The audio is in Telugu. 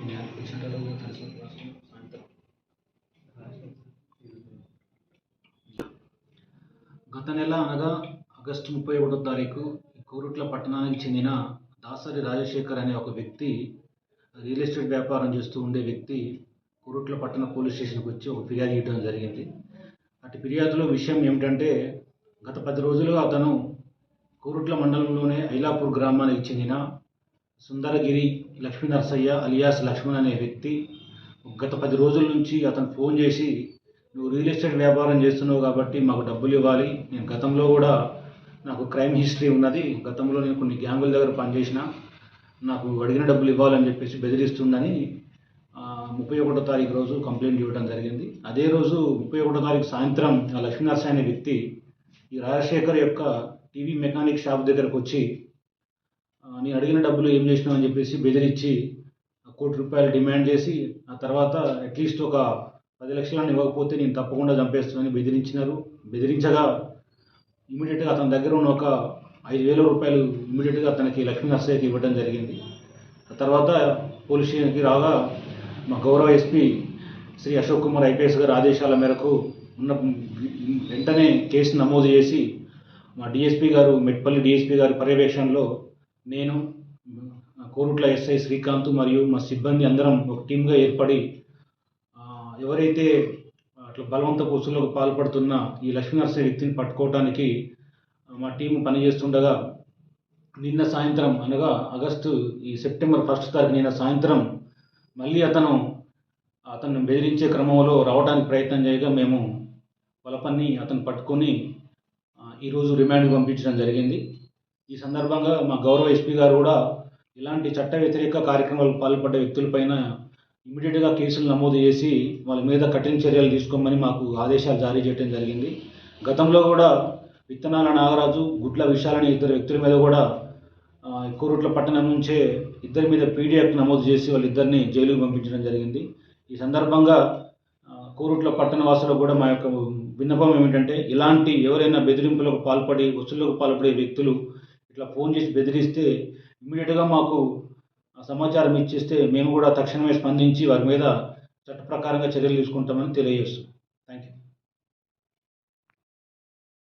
గత నెల అనగా ఆగస్టు ముప్పై ఒకటో తారీఖు కోరుట్ల పట్టణానికి చెందిన దాసరి రాజశేఖర్ అనే ఒక వ్యక్తి రియల్ ఎస్టేట్ వ్యాపారం చేస్తూ ఉండే వ్యక్తి కోరుట్ల పట్టణ పోలీస్ స్టేషన్కి వచ్చి ఒక ఫిర్యాదు ఇవ్వడం జరిగింది. అటు ఫిర్యాదులో విషయం ఏమిటంటే గత పది రోజులుగా అతను కోరుట్ల మండలంలోనే ఐలాపూర్ గ్రామానికి చెందిన సుందరగిరి లక్ష్మీ నరసయ్య అలియాస్ లక్ష్మణ్ అనే వ్యక్తి గత పది రోజుల నుంచి అతను ఫోన్ చేసి నువ్వు రియల్ ఎస్టేట్ వ్యాపారం చేస్తున్నావు కాబట్టి మాకు డబ్బులు ఇవ్వాలి. నేను గతంలో కూడా నాకు క్రైమ్ హిస్టరీ ఉన్నది. గతంలో నేను కొన్ని గ్యాంగుల దగ్గర పనిచేసిన నాకు అడిగిన డబ్బులు ఇవ్వాలని చెప్పేసి బెదిరిస్తుందని ముప్పై ఒకటో తారీఖు రోజు కంప్లైంట్ ఇవ్వడం జరిగింది. అదే రోజు ముప్పై ఒకటో తారీఖు సాయంత్రం ఆ లక్ష్మీనరసాయ అనే వ్యక్తి ఈ రాజశేఖర్ యొక్క టీవీ మెకానిక్ షాప్ దగ్గరకు వచ్చి నేను అడిగిన డబ్బులు ఏం చేసినావు అని చెప్పేసి బెదిరించి కోటి రూపాయలు డిమాండ్ చేసి ఆ తర్వాత అట్లీస్ట్ ఒక పది లక్షలను ఇవ్వకపోతే నేను తప్పకుండా చంపేస్తానని బెదిరించినారు. బెదిరించగా ఇమీడియట్గా అతని దగ్గర ఉన్న ఒక ఐదు వేల రూపాయలు ఇమీడియట్గా అతనికి లక్ష్మీ నర్సయ్యకి ఇవ్వడం జరిగింది. ఆ తర్వాత పోలీస్ స్టేషన్కి రాగా మా గౌరవ ఎస్పీ శ్రీ అశోక్ కుమార్ ఐపీఎస్ గారి ఆదేశాల మేరకు ఉన్న వెంటనే కేసు నమోదు చేసి మా డిఎస్పీ గారు మెట్పల్లి డిఎస్పీ గారి పర్యవేక్షణలో నేను కోరుట్ల ఎస్ఐ శ్రీకాంత్ మరియు మా సిబ్బంది అందరం ఒక టీమ్గా ఏర్పడి ఎవరైతే అట్లా బలవంత వసూళ్ళకు పాల్పడుతున్న ఈ లక్ష్మీనరసింహ వ్యక్తిని పట్టుకోవడానికి మా టీం పనిచేస్తుండగా నిన్న సాయంత్రం అనగా ఆగస్టు ఈ సెప్టెంబర్ ఫస్ట్ తారీఖు నిన్న సాయంత్రం మళ్ళీ అతను అతను బెదిరించే క్రమంలో రావడానికి ప్రయత్నం చేయగా మేము వలపన్ని అతను పట్టుకొని ఈరోజు రిమాండ్కి పంపించడం జరిగింది. ఈ సందర్భంగా మా గౌరవ ఎస్పీ గారు కూడా ఇలాంటి చట్ట వ్యతిరేక కార్యక్రమాలు పాల్పడ్డ వ్యక్తులపైన ఇమీడియట్గా కేసులు నమోదు చేసి వాళ్ళ మీద కఠిన చర్యలు తీసుకోమని మాకు ఆదేశాలు జారీ చేయడం జరిగింది. గతంలో కూడా విత్తనాల నాగరాజు గుడ్ల విశాలని ఇద్దరు వ్యక్తుల మీద కూడా ఆ, కోరుట్ల పట్టణం నుంచే ఇద్దరి మీద పీడీఎఫ్ నమోదు చేసి వాళ్ళిద్దరిని జైలుకు పంపించడం జరిగింది. ఈ సందర్భంగా కోరుట్ల పట్టణ వాసులకు కూడా మా యొక్క విన్నపం ఏమిటంటే ఇలాంటి ఎవరైనా బెదిరింపులకు పాల్పడి వసూళ్ళకు పాల్పడే వ్యక్తులు ఇట్లా ఫోన్ చేసి బెదిరిస్తే ఇమ్మీడియట్గా మాకు ఆ సమాచారం ఇచ్చేస్తే మేము కూడా తక్షణమే స్పందించి వారి మీద చట్ట ప్రకారంగా చర్యలు తీసుకుంటామని తెలియజేస్తున్నాం. Thank you